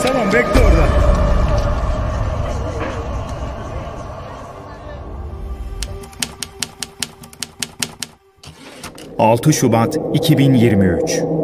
alacağız tamam bekle orada. ...6 Şubat 2023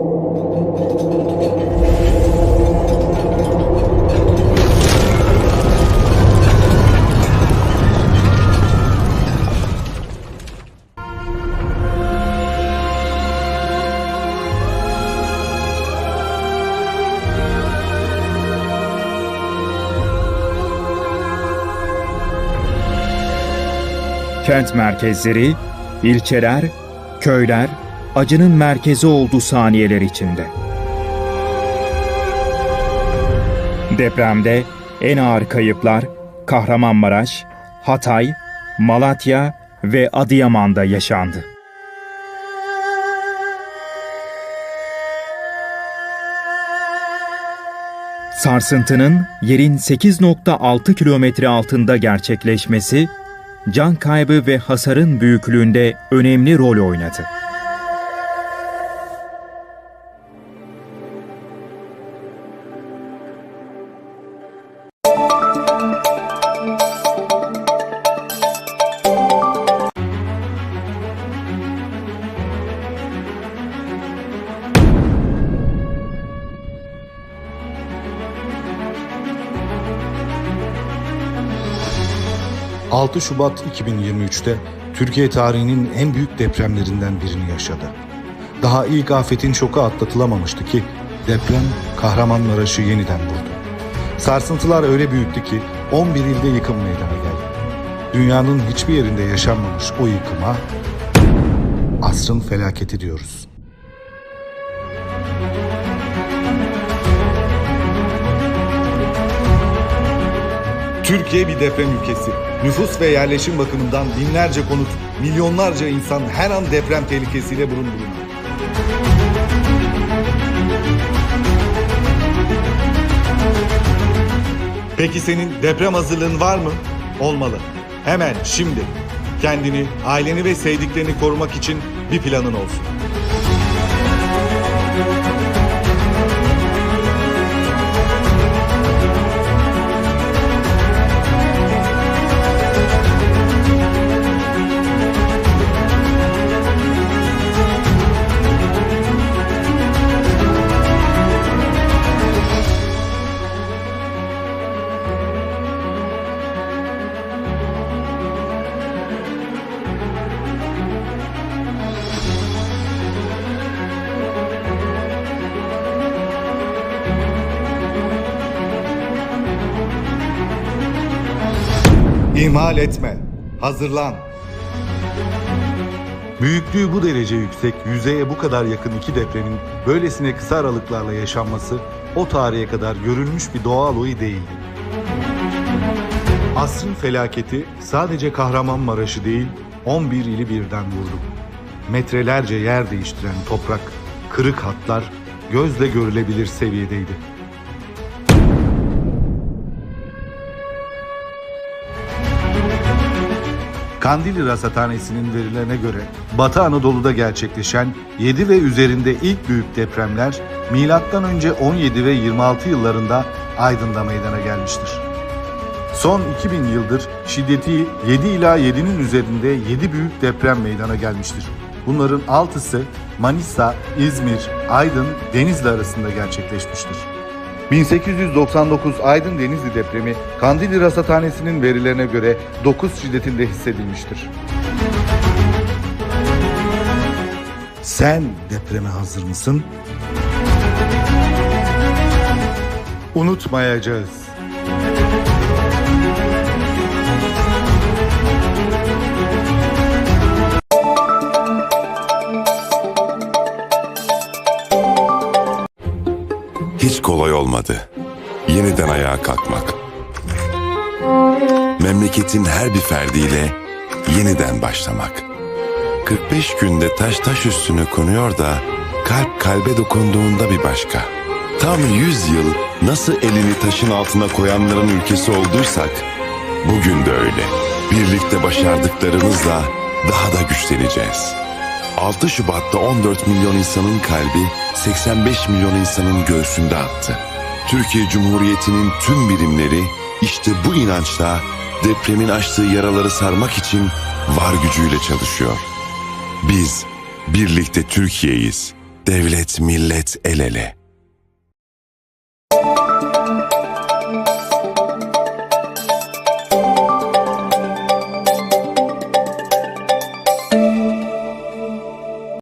Kent merkezleri, ilçeler, köyler acının merkezi oldu saniyeler içinde. Depremde en ağır kayıplar Kahramanmaraş, Hatay, Malatya ve Adıyaman'da yaşandı. Sarsıntının yerin 8.6 kilometre altında gerçekleşmesi, can kaybı ve hasarın büyüklüğünde önemli rol oynadı. — 6 Şubat 2023'te Türkiye tarihinin en büyük depremlerinden birini yaşadı. Daha ilk afetin şoku atlatılamamıştı ki deprem Kahramanmaraş'ı yeniden vurdu. Sarsıntılar öyle büyüktü ki 11 ilde yıkım meydana geldi. Dünyanın hiçbir yerinde yaşanmamış o yıkıma asrın felaketi diyoruz. Türkiye bir deprem ülkesi. Nüfus ve yerleşim bakımından binlerce konut, milyonlarca insan her an deprem tehlikesiyle burun buruna. Peki senin deprem hazırlığın var mı? Olmalı. Hemen şimdi. Kendini, aileni ve sevdiklerini korumak için bir planın olsun. İhmal etme. Hazırlan. Büyüklüğü bu derece yüksek, yüzeye bu kadar yakın iki depremin böylesine kısa aralıklarla yaşanması o tarihe kadar görülmüş bir doğal olayı değildi. Asrın felaketi sadece Kahramanmaraş'ı değil 11 ili birden vurdu. Metrelerce yer değiştiren toprak, kırık hatlar gözle görülebilir seviyedeydi. Kandilli Rasathanesi'nin verilerine göre Batı Anadolu'da gerçekleşen 7 ve üzerinde ilk büyük depremler önce 17 ve 26 yıllarında Aydın'da meydana gelmiştir. Son 2000 yıldır şiddeti 7 ila 7'nin üzerinde 7 büyük deprem meydana gelmiştir. Bunların 6'sı Manisa, İzmir, Aydın, Denizli arasında gerçekleşmiştir. 1899 Aydın Denizli depremi Kandilli Rasathanesi'nin verilerine göre 9 şiddetinde hissedilmiştir. Sen depreme hazır mısın? Unutmayacağız. Kolay olmadı. Yeniden ayağa kalkmak. Memleketin her bir ferdiyle yeniden başlamak. 45 günde taş taş üstüne konuyor da kalp kalbe dokunduğunda bir başka. Tam 100 yıl nasıl elini taşın altına koyanların ülkesi olduysak bugün de öyle. Birlikte başardıklarımızla daha da güçleneceğiz. 6 Şubat'ta 14 milyon insanın kalbi 85 milyon insanın göğsünde attı. Türkiye Cumhuriyeti'nin tüm birimleri işte bu inançla depremin açtığı yaraları sarmak için var gücüyle çalışıyor. Biz birlikte Türkiye'yiz. Devlet millet el ele.